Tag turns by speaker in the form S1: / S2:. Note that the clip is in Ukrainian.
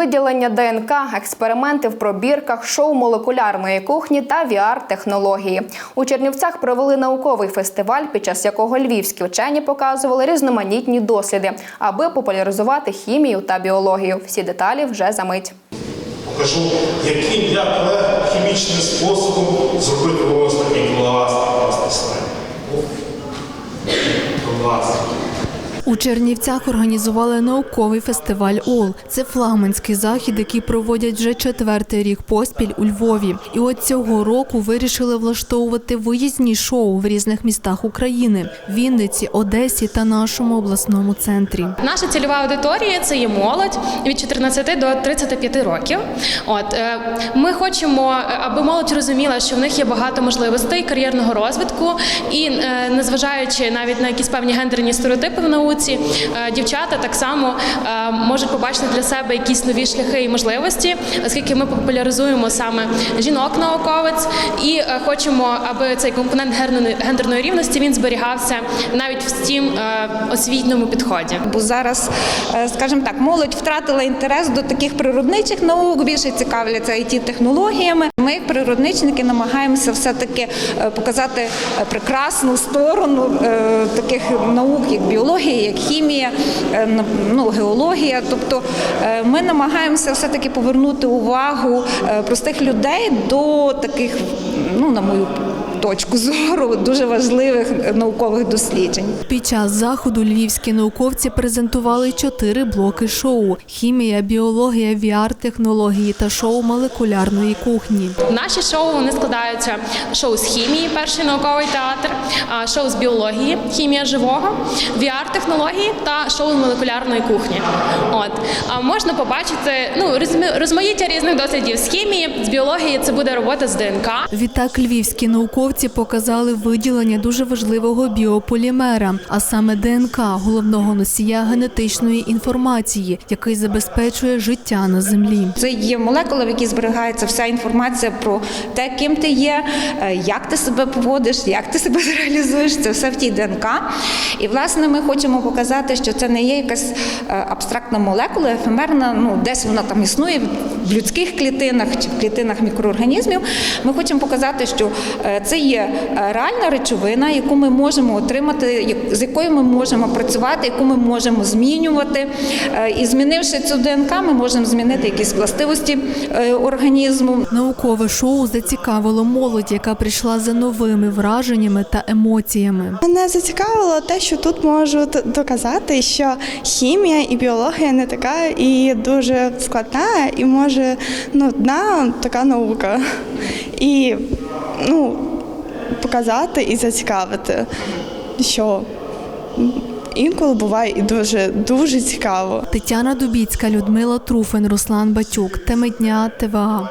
S1: Виділення ДНК, експерименти в пробірках, шоу молекулярної кухні та VR-технології. У Чернівцях провели науковий фестиваль, під час якого львівські вчені показували різноманітні досліди, аби популяризувати хімію та біологію. Всі деталі вже за мить.
S2: Покажу, яким я колег хімічним способом зробити ось такий класний, класний слайд.
S3: У Чернівцях організували науковий фестиваль ОЛ. Це флагманський захід, який проводять вже четвертий рік поспіль у Львові. І от цього року вирішили влаштовувати виїзні шоу в різних містах України Вінниці, Одесі та нашому обласному центрі.
S4: Наша цільова аудиторія це є молодь від 14 до 35 років. От е, ми хочемо, е, аби молодь розуміла, що в них є багато можливостей кар'єрного розвитку, і е, незважаючи навіть на якісь певні гендерні стереотипи в науці, е, дівчата так само е, можуть побачити для себе якісь нові шляхи і можливості, оскільки ми популяризуємо саме жінок-науковець і е, хочемо, аби цей компонент гендерної- рівності він зберігався навіть в тім е, освітньому підході.
S5: Бо зараз, скажімо так, молодь втратила інтерес до таких природничих наук, більше цікавляться it технологіями. Ми, природничники, намагаємося все-таки е, показати е, прекрасну сторону е, таких наук, як біологія, як хімія, ну, геологія. Тобто ми намагаємося все-таки повернути увагу простих людей до таких, ну, на мою точку зору, дуже важливих наукових досліджень.
S3: Під час заходу львівські науковці презентували чотири блоки шоу: хімія, біологія, VR-технології та шоу молекулярної кухні.
S4: Наші шоу вони складаються шоу з хімії, перший науковий театр, а, шоу з біології, хімія живого, VR-технології та шоу з молекулярної кухні. От а можна побачити ну розмаїття різних дослідів з хімії, з біології. Це буде робота з ДНК.
S3: Відтак львівські науковці показали виділення дуже важливого біополімера, а саме ДНК головного носія генетичної інформації, який забезпечує життя на землі.
S5: Це є молекула, в якій зберігається вся інформація про те, ким ти є, е, як ти себе поводиш, як ти себе реалізуєш. Це все в тій ДНК. І власне ми хочемо показати, що це не є якась е, абстрактна молекула, ефемерна. Ну десь вона там існує в людських клітинах чи в клітинах мікроорганізмів. Ми хочемо показати, що е, це є е, реальна речовина, яку ми можемо отримати, з якою ми можемо працювати, яку ми можемо змінювати. Е, І змінивши цю ДНК, ми можемо змінити якісь властивості е, організму.
S3: Наукове шоу зацікавило молодь, яка прийшла за новими враженнями та емоціями.
S6: Мене зацікавило те, що тут можуть доказати, що хімія і біологія не така і дуже складна, і може ну, одна така наука. І ну, показати і зацікавити, що інколи буває і дуже дуже цікаво.
S3: Тетяна Дубіцька, Людмила Труфин, Руслан Батюк. Теми дня ТВА.